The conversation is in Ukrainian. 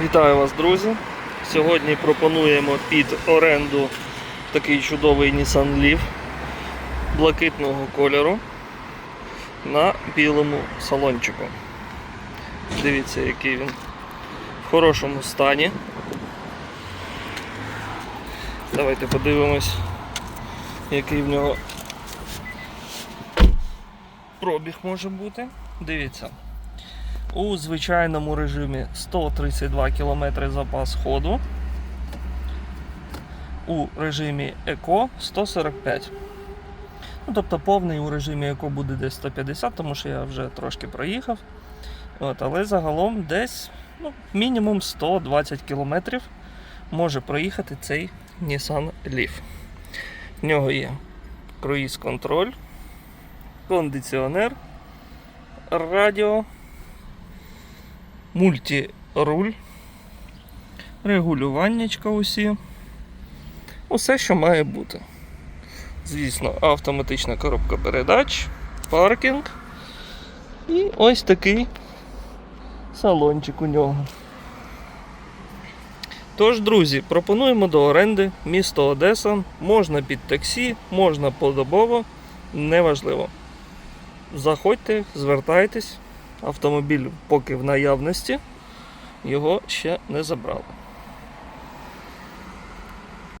Вітаю вас, друзі! Сьогодні пропонуємо під оренду такий чудовий Nissan Leaf блакитного кольору на білому салончику. Дивіться, який він в хорошому стані. Давайте подивимось, який в нього пробіг може бути. Дивіться. У звичайному режимі 132 км запас ходу. У режимі Еко 145. Ну, тобто повний у режимі Еко буде десь 150, тому що я вже трошки проїхав. От, але загалом десь ну, мінімум 120 км може проїхати цей Nissan Leaf. В нього є круїз контроль, кондиціонер, радіо мультируль, регулюваннячка усі. Усе, що має бути. Звісно, автоматична коробка передач, паркінг і ось такий салончик у нього. Тож, друзі, пропонуємо до оренди місто Одеса. Можна під таксі, можна подобово, неважливо. Заходьте, звертайтесь. Автомобіль поки в наявності, його ще не забрали.